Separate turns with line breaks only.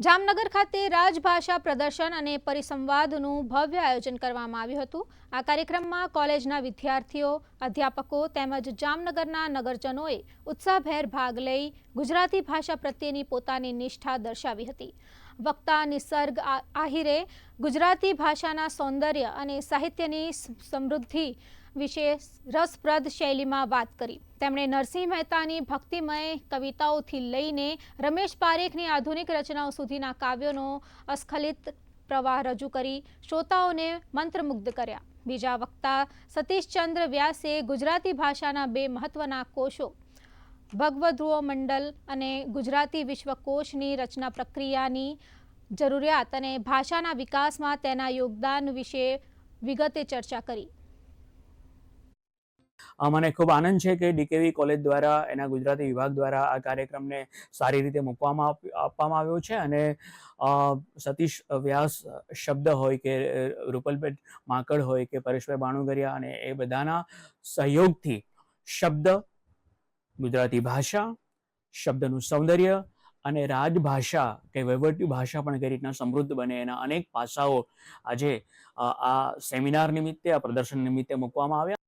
જામનગર ખાતે રાજભાષા પ્રદર્શન અને પરિસંવાદનું ભવ્ય આયોજન કરવામાં આવ્યું હતું. આ કાર્યક્રમમાં કોલેજના વિદ્યાર્થીઓ, અધ્યાપકો તેમજ જામનગરના નગરજનોએ ઉત્સાહભેર ભાગ લઈ ગુજરાતી ભાષા પ્રત્યેની પોતાની નિષ્ઠા દર્શાવી હતી. વક્તા નિસર્ગ આહિરે ગુજરાતી ભાષાના સૌંદર્ય અને સાહિત્યની સમૃદ્ધિ વિશે રસપ્રદ શૈલીમાં વાત કરી. તેમણે નરસિંહ મહેતાની ભક્તિમય કવિતાઓથી લઈને રમેશ પારેખની આધુનિક રચનાઓ સુધીના કાવ્યોનો અસ્ખલિત પ્રવાહ રજૂ કરી શ્રોતાઓને મંત્રમુગ્ધ કર્યા. બીજા વક્તા સતીશચંદ્ર વ્યાસે ગુજરાતી ભાષાના બે મહત્વના કોષો ભગવધ્રુવ મંડલ અને ગુજરાતી વિશ્વકોશની રચના પ્રક્રિયાની જરૂરિયાત અને ભાષાના વિકાસમાં તેના યોગદાન વિશે વિગતે ચર્ચા કરી.
મને ખૂબ આનંદ છે કે ડીકેવી કોલેજ દ્વારા, એના ગુજરાતી વિભાગ દ્વારા આ કાર્યક્રમને સારી રીતે મૂકવામાં આપવામાં આવ્યો છે અને સતીશ વ્યાસ શબ્દ હોય કે રૂપલબેન માકડ હોય કે, પરેશભાઈ બાણુગરિયા અને એ બધાના સહયોગથી શબ્દ, ગુજરાતી ભાષા, શબ્દનું સૌંદર્ય અને રાજભાષા કે વહીવટી ભાષા પણ કઈ રીતના સમૃદ્ધ બને એના અનેક પાસાઓ આજે આ સેમિનાર નિમિત્તે, આ પ્રદર્શન નિમિત્તે મૂકવામાં આવ્યા.